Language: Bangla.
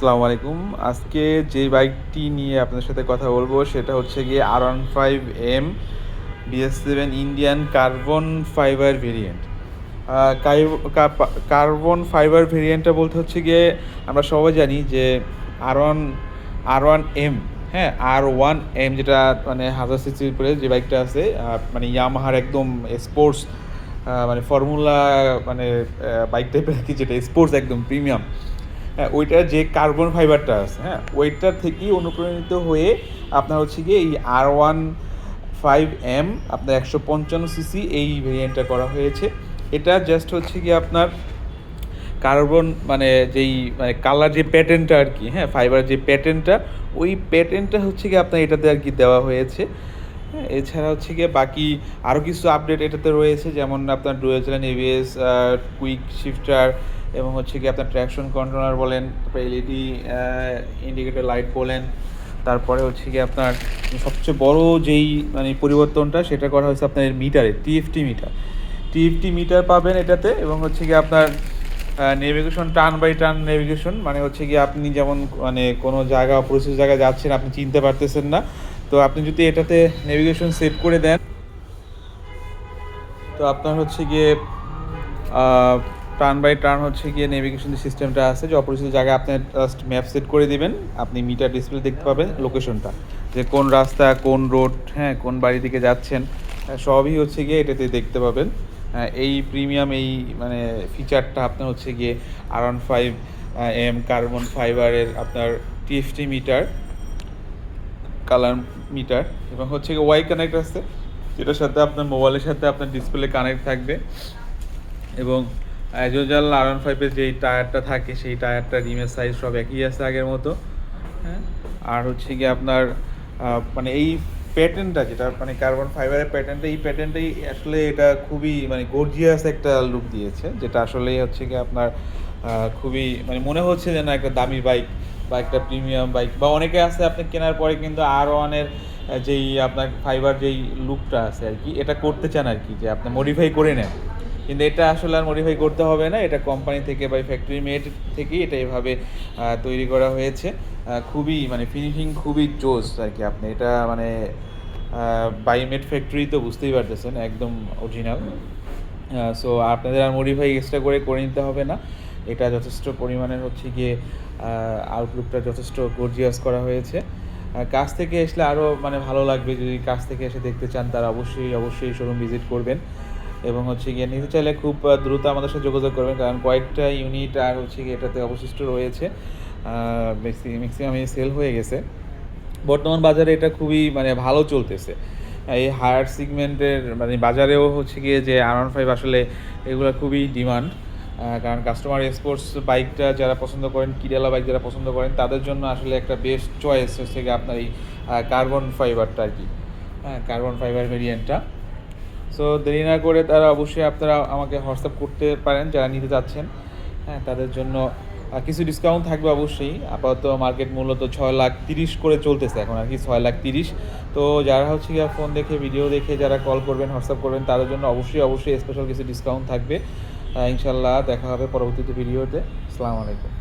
আসসালামু আলাইকুম। আজকে যে বাইকটি নিয়ে আপনাদের সাথে কথা বলব, সেটা হচ্ছে গিয়ে R one five M BS seven Indian carbon fibre variant carbon fibre ভেরিয়েন্টটা বলতে হচ্ছে গিয়ে, আমরা সবাই জানি যে R one R one M হ্যাঁ আর ওয়ান এম যেটা মানে হাজার সিসির উপরে যে বাইকটা আছে মানে ইয়ামাহার একদম স্পোর্টস মানে ফর্মুলা মানে বাইক টাইপের কি, যেটা স্পোর্টস একদম প্রিমিয়াম হ্যাঁ ওইটার যে কার্বন ফাইবারটা আছে হ্যাঁ ওইটার থেকেই অনুপ্রাণিত হয়ে আপনার হচ্ছে গিয়ে এই আর ওয়ান ফাইভ এম আপনার একশো পঞ্চান্ন সিসি এই ভেরিয়েন্টটা করা হয়েছে। এটা জাস্ট হচ্ছে গিয়ে আপনার কার্বন মানে যেই মানে কালার যে প্যাটার্নটা আর কি হ্যাঁ ফাইবার যে প্যাটার্নটা ওই প্যাটার্নটা হচ্ছে কি আপনার এটাতে আর কি দেওয়া হয়েছে। হ্যাঁ, এছাড়া হচ্ছে গিয়ে বাকি আরও কিছু আপডেট এটাতে রয়েছে, যেমন আপনার ডুয়েল এবিএস কুইক শিফটার এবং হচ্ছে কি আপনার ট্র্যাকশন কন্ট্রোলার বলেন, তারপরে এলইডি ইন্ডিকেটর লাইট বলেন, তারপরে হচ্ছে কি আপনার সবচেয়ে বড় যেই মানে পরিবর্তনটা সেটা করা হয়েছে আপনার মিটারে টিএফটি মিটার টিএফটি মিটার পাবেন এটাতে এবং হচ্ছে গিয়ে আপনার navigation turn by turn navigation মানে হচ্ছে কি আপনি যেমন মানে কোনো জায়গা, অপরিচিত জায়গায় যাচ্ছেন, আপনি চিনতে পারতেছেন না তো আপনি যদি এটাতে নেভিগেশন সেট করে দেন তো আপনার হচ্ছে গিয়ে টার্ন বাই টার্ন হচ্ছে গিয়ে নেভিগেশন সিস্টেমটা আছে যে অপরিচিত জায়গায় আপনি জাস্ট ম্যাপ সেট করে দিবেন আপনি মিটার ডিসপ্লে দেখতে পাবেন লোকেশনটা যে কোন রাস্তা কোন রোড হ্যাঁ কোন বাড়ি দিকে যাচ্ছেন হ্যাঁ, সবই হচ্ছে গিয়ে এটাতে দেখতে পাবেন। হ্যাঁ, এই প্রিমিয়াম এই মানে ফিচারটা আপনার হচ্ছে গিয়ে আর ফাইভ এম কার্বন ফাইবারের আপনার টিএফটি মিটার কালার মিটার এবং হচ্ছে ওয়াই কানেক্ট আছে, যেটার সাথে আপনার মোবাইলের সাথে আপনার ডিসপ্লে কানেক্ট থাকবে এবং অ্যাজ ইউজাল আর ওয়ান ফাইভের যেই টায়ারটা থাকে, সেই টায়ারটা রিমের সাইজ সব একই আছে আগের মতো। হ্যাঁ? আর হচ্ছে কি আপনার মানে এই প্যাটার্নটা যেটা মানে কার্বন ফাইবারের প্যাটার্নটা এই প্যাটার্নটাই আসলে এটা খুবই মানে গর্জিয়াস একটা লুক দিয়েছে, যেটা আসলে হচ্ছে কি আপনার খুবই মানে মনে হচ্ছে যেন একটা দামি বাইক বা একটা প্রিমিয়াম বাইক বা অনেকে আছে আপনি কেনার পরে কিন্তু আর ওয়ানের যেই আপনার ফাইবার যেই লুকটা আছে আর কি, এটা করতে চান আর কি, যে আপনি মডিফাই করে নেন। কিন্তু এটা আসলে আর মডিফাই করতে হবে না, এটা কোম্পানি থেকে বা ফ্যাক্টরি মেড থেকেই এটা এভাবে তৈরি করা হয়েছে। খুবই মানে ফিনিশিং খুবই জোস আর কি আপনি, এটা মানে বাইমেড ফ্যাক্টরি তো বুঝতেই পারতেছেন, একদম অরিজিনাল সো আপনাদের আর মডিফাই এক্সট্রা করে করে নিতে হবে না। এটা যথেষ্ট পরিমাণের হচ্ছে গিয়ে আউটলুকটা যথেষ্ট গর্জিয়াস করা হয়েছে। কাছ থেকে আসলে আরও মানে ভালো লাগবে যদি কাছ থেকে এসে দেখতে চান, তারা অবশ্যই অবশ্যই শোরুম ভিজিট করবেন। এবং হচ্ছে গিয়ে নিতে চাইলে খুব দ্রুত আমাদের সাথে যোগাযোগ করবেন, কারণ কয়েকটা ইউনিট আর হচ্ছে গিয়ে এটাতে অবশিষ্ট রয়েছে। ম্যাক্সিমাম সেল হয়ে গেছে। বর্তমান বাজারে এটা খুবই মানে ভালো চলতেছে। এই হায়ার সিগমেন্টের মানে বাজারেও হচ্ছে গিয়ে যে আর ফাইভ আসলে এগুলো খুবই ডিমান্ড কারণ কাস্টমার স্পোর্টস বাইকটা যারা পছন্দ করেন কিডালা বাইক যারা পছন্দ করেন, তাদের জন্য আসলে একটা বেস্ট চয়েস হচ্ছে গিয়ে আপনার এই কার্বন ফাইবারটা আর কি। হ্যাঁ কার্বন ফাইবার ভেরিয়েন্টটা সো দেরি না করে তারা অবশ্যই আপনারা আমাকে হোয়াটসঅ্যাপ করতে পারেন, যারা নিতে চাচ্ছেন। হ্যাঁ তাদের জন্য কিছু ডিসকাউন্ট থাকবে অবশ্যই। আপাতত মার্কেট মূল্য তো ছয় লাখ তিরিশ করে চলতেছে এখন আর কি, ছয় লাখ তিরিশ। তো যারা হচ্ছে ফোন দেখে ভিডিও দেখে যারা কল করবেন হোয়াটসঅ্যাপ করবেন, তাদের জন্য অবশ্যই অবশ্যই স্পেশাল কিছু ডিসকাউন্ট থাকবে। ইনশাল্লাহ দেখা হবে পরবর্তীতে ভিডিওতে আসসালামু আলাইকুম।